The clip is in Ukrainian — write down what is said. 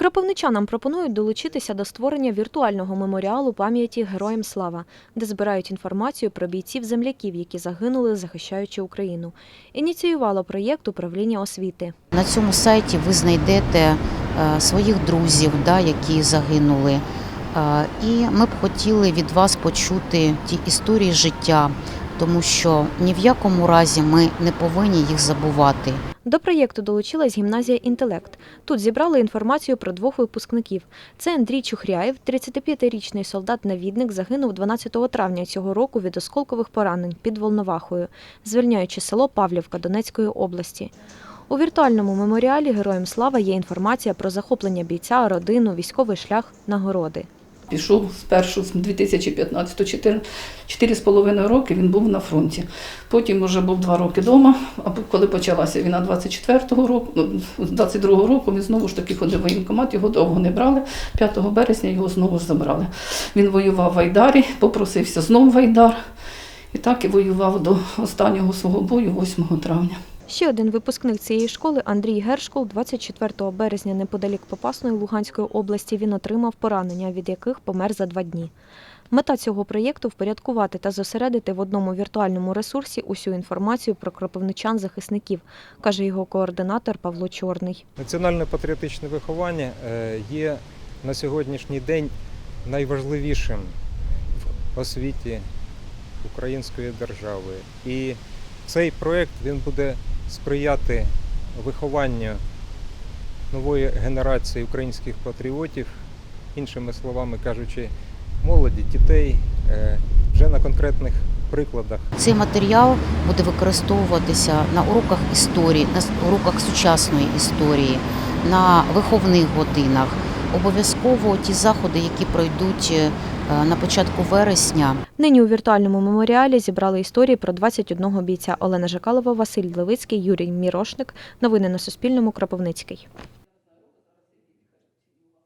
Кропивничанам пропонують долучитися до створення віртуального меморіалу пам'яті Героям Слава, де збирають інформацію про бійців-земляків, які загинули, захищаючи Україну. Ініціювало проєкт управління освіти. На цьому сайті ви знайдете е, своїх друзів, які загинули. Е, І ми б хотіли від вас почути ті історії життя, тому що ні в якому разі ми не повинні їх забувати. До проєкту долучилась гімназія Інтелект. Тут зібрали інформацію про двох випускників. Це Андрій Чухряєв, 35-річний солдат-навідник, загинув 12 травня цього року від осколкових поранень під Волновахою, звільняючи село Павлівка Донецької області. У віртуальному меморіалі Героям Слава є інформація про захоплення бійця, родину, військовий шлях, нагороди. Пішов спершу з 2015 4, 4,5 роки він був на фронті. Потім вже був 2 роки вдома, а коли почалася війна 24-го року, ну, 22-го року він знову ж таки ходив в воєнкомат, його довго не брали. 5 березня його знову забрали. Він воював в Айдарі, попросився знову в Айдар. І так і воював до останнього свого бою, 8 травня. Ще один випускник цієї школи Андрій Гершкол 24 березня неподалік Попасної Луганської області він отримав поранення, від яких помер за два дні. Мета цього проєкту впорядкувати та зосередити в одному віртуальному ресурсі усю інформацію про кропивничан-захисників, каже його координатор Павло Чорний. Національне патріотичне виховання е, є на сьогоднішній день найважливішим в освіті української держави. І цей проєкт він буде сприяти вихованню нової генерації українських патріотів, іншими словами кажучи, молоді, дітей е, вже на конкретних прикладах. Цей матеріал буде використовуватися на уроках історії, на уроках сучасної історії, на виховних годинах. Обов'язково ті заходи, які пройдуть е, на початку вересня, Нині у віртуальному меморіалі зібрали історії про 21 бійця Олена Жакалова, Василь Левицький, Юрій Мірошник. Новини на Суспільному. Кропивницький.